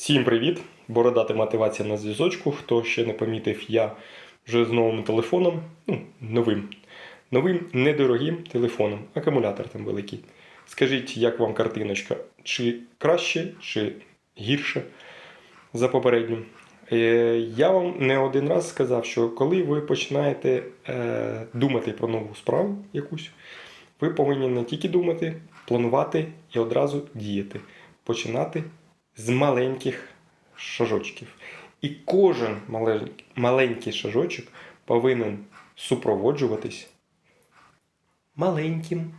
Всім привіт! Бородата мотивація на зв'язочку. Хто ще не помітив, я вже з новим телефоном, ну, новим, новим недорогим телефоном. Акумулятор там великий. Скажіть, як вам картиночка? Чи краще, чи гірше за попередню? Е, Я вам не один раз сказав, що коли ви починаєте е, думати про нову справу якусь, ви повинні не тільки думати, планувати і одразу діяти. Починати з маленьких шажочків. І кожен маленький шажочок повинен супроводжуватись маленьким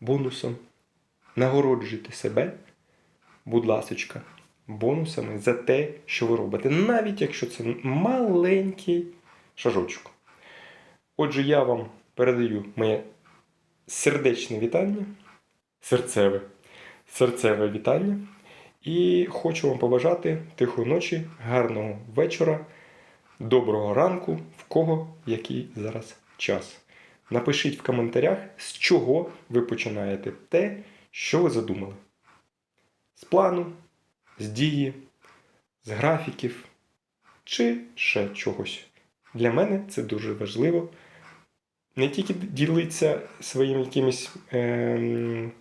бонусом. Нагороджуйте себе, будь ласочка, бонусами за те, що ви робите, навіть якщо це маленький шажочок. Отже, я вам передаю моє сердечне вітання, серцеве, серцеве вітання. І хочу вам побажати тихої ночі, гарного вечора, доброго ранку, в кого який зараз час. Напишіть в коментарях, з чого ви починаєте те, що ви задумали. З плану, з дії, з графіків чи ще чогось. Для мене це дуже важливо. Не тільки ділитися своїми якимись ем,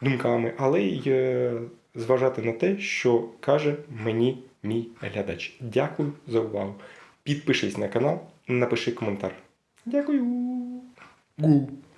думками, але й е, зважати на те, що каже мені мій глядач. Дякую за увагу. Підпишись на канал, напиши коментар. Дякую.